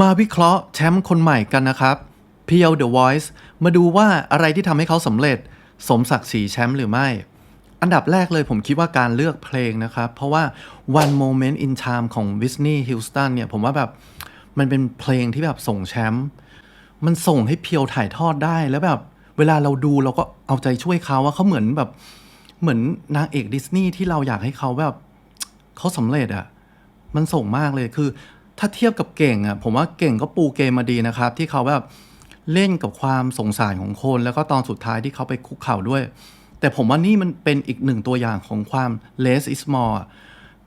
มาวิเคราะห์แชมป์คนใหม่กันนะครับ p พียว The Voice มาดูว่าอะไรที่ทำให้เขาสำเร็จ สมศักดิ์ศรีแชมป์หรือไม่ อันดับแรกเลยผมคิดว่าการเลือกเพลงนะครับ เพราะว่า One Moment in Time ของ Whitney Houston เนี่ย ผมว่าแบบมันเป็นเพลงที่แบบส่งแชมป์มันส่งให้เพียวถ่ายทอดได้แล้วแบบ เวลาเราดูเราก็เอาใจช่วยเขาว่าเขาเหมือนแบบเหมือนนางเอกดิสนีย์ที่เราอยากให้เขาแบบเขาสำเร็จอะมันส่งมากเลยคือ ถ้าเทียบกับเก่งอะผมว่าเก่งก็ปูเกมมาดีนะครับ ที่เขาแบบเล่นกับความสงสารของคน แล้วก็ตอนสุดท้ายที่เขาไปคุกเข่าด้วย แต่ผมว่านี่มันเป็นอีกหนึ่งตัวอย่างของความ less is more อะ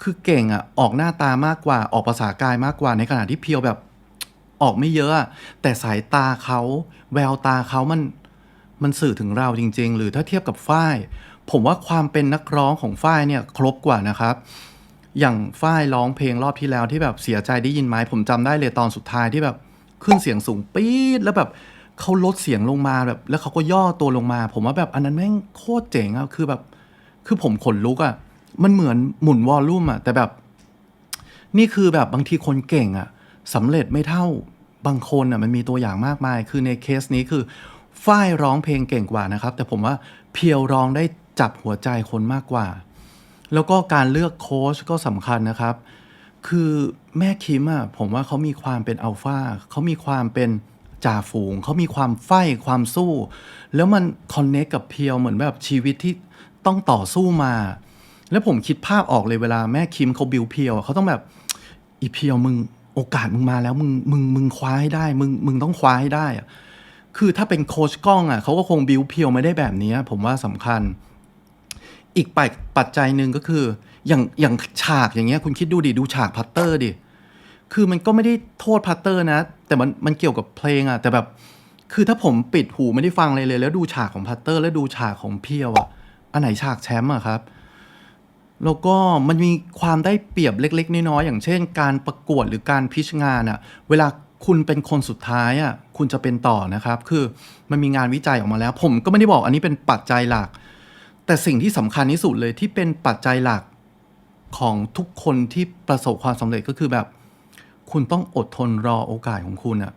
คือเก่งอะออกหน้าตามากกว่าออกภาษากายมากกว่าในขณะที่เพียวแบบออกไม่เยอะ แต่สายตาเขาแววตาเขามันมันสื่อถึงเราจริง ๆ หรือถ้าเทียบกับฝ้าย ผมว่าความเป็นนักร้องของฝ้ายเนี่ยครบกว่านะครับ อย่างฝ้ายร้องเพลงรอบที่แล้วที่แบบเสียใจได้ยินไหมผมจำได้เลยตอนสุดท้ายที่แบบขึ้นเสียงสูงปี๊ดแล้วแบบเขาลดเสียงลงมาแบบ แล้วเขาก็ย่อตัวลงมา ผมว่าแบบอันนั้นแม่งโคตรเจ๋งอะคือแบบ คือผมขนลุกอะมันเหมือนหมุนวอลลุ่มอะแต่แบบ นี่คือแบบบางทีคนเก่งอะสำเร็จไม่เท่าบางคนอะมันมีตัวอย่างมากมาย คือในเคสนี้คือฝ้ายร้องเพลงเก่งกว่านะครับ แต่ผมว่าเพียวร้องได้จับหัวใจคนมากกว่า แล้วก็การเลือกโค้ชก็สำคัญนะครับ คือแม่คิมอะผมว่าเขามีความเป็นอัลฟาเขามีความเป็นจ่าฝูง เขามีความไฟความสู้ แล้วมันคอนเนคกับเพียวเหมือนแบบชีวิตที่ต้องต่อสู้มา แล้วผมคิดภาพออกเลยเวลาแม่คิมเขาบิวเพียวอะเขาต้องแบบอีเพียวมึงโอกาสมึงมาแล้วมึงมึงมึงคว้าให้ได้ มึงมึงต้องคว้าให้ได้อะคือถ้าเป็นโค้ชกล้องอะเขาก็คงบิวเพียวไม่ได้แบบนี้ผมว่าสำคัญ อีกปัจปัจจัยหนึ่งก็คือ อย่างอย่างฉากอย่างเงี้ยคุณคิดดูดิดูฉากพัตเตอร์ดิคือมันก็ไม่ได้โทษพัตเตอร์นะ แต่มันมันเกี่ยวกับเพลงอะแต่แบบคือถ้าผมปิดหูไม่ได้ฟังเลยเลย แล้วดูฉากของพัตเตอร์ แล้วดูฉากของเพียวอะอันไหนฉากแชมป์อะครับแล้วก็มันมีความได้เปรียบเล็ก ๆ น้อยๆอย่างเช่น การประกวดหรือการพิชงานอะเวลาคุณเป็นคนสุดท้ายอะคุณจะเป็นต่อนะครับ คือมันมีงานวิจัยออกมาแล้ว ผมก็ไม่ได้บอกอันนี้เป็นปัจจัยหลัก แต่สิ่งที่สำคัญที่สุดเลยที่เป็นปัจจัยหลักของทุกคนที่ประสบความสำเร็จก็คือแบบ คุณต้องอดทนรอโอกาสของคุณอะ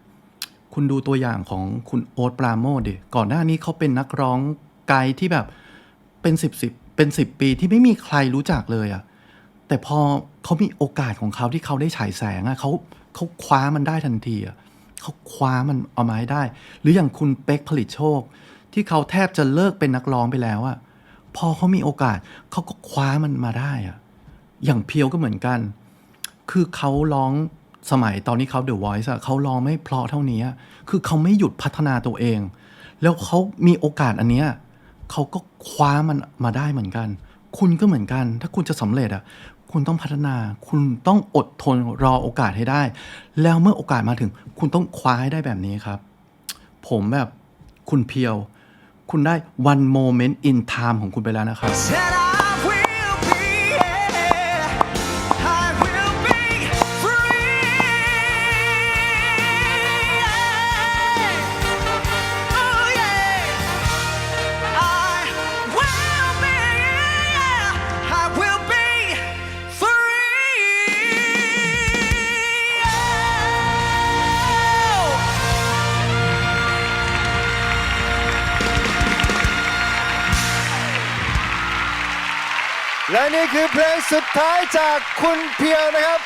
คุณดูตัวอย่างของคุณโอ๊ตปราโมทดิก่อนหน้านี้เขาเป็นนักร้องไกด์ที่แบบเป็นสิบสิบเป็นสิบปีที่ไม่มีใครรู้จักเลยอะแต่พอเขามีโอกาสของเขาที่เขาได้ฉายแสงอะเขาเขาคว้ามันได้ทันทีอะเขาคว้ามันเอามาให้ได้ หรืออย่างคุณเป๊กผลิตโชค ที่เขาแทบจะเลิกเป็นนักร้องไปแล้วอะ พอเขามีโอกาสเขาก็คว้ามันมาได้อะอย่างเพียวก็เหมือนกัน คือเขาร้องสมัยตอนนี้เขา The Voice อะเขาร้องไม่เพราะเท่านี้ คือเขาไม่หยุดพัฒนาตัวเอง แล้วเขามีโอกาสอันเนี้ยเขาก็คว้ามันมาได้เหมือนกัน คุณก็เหมือนกัน ถ้าคุณจะสำเร็จอะคุณต้องพัฒนา คุณต้องอดทนรอโอกาสให้ได้ แล้วเมื่อโอกาสมาถึง คุณต้องคว้าให้ได้แบบนี้ครับ ผมแบบคุณเพียว คุณได้ one moment in time ของคุณไปแล้วนะครับ และนี่คือเพลงสุดท้ายจากคุณเพียวนะครับ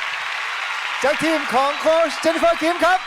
จากทีมของโค้ชเจนนิเฟอร์คิมครับ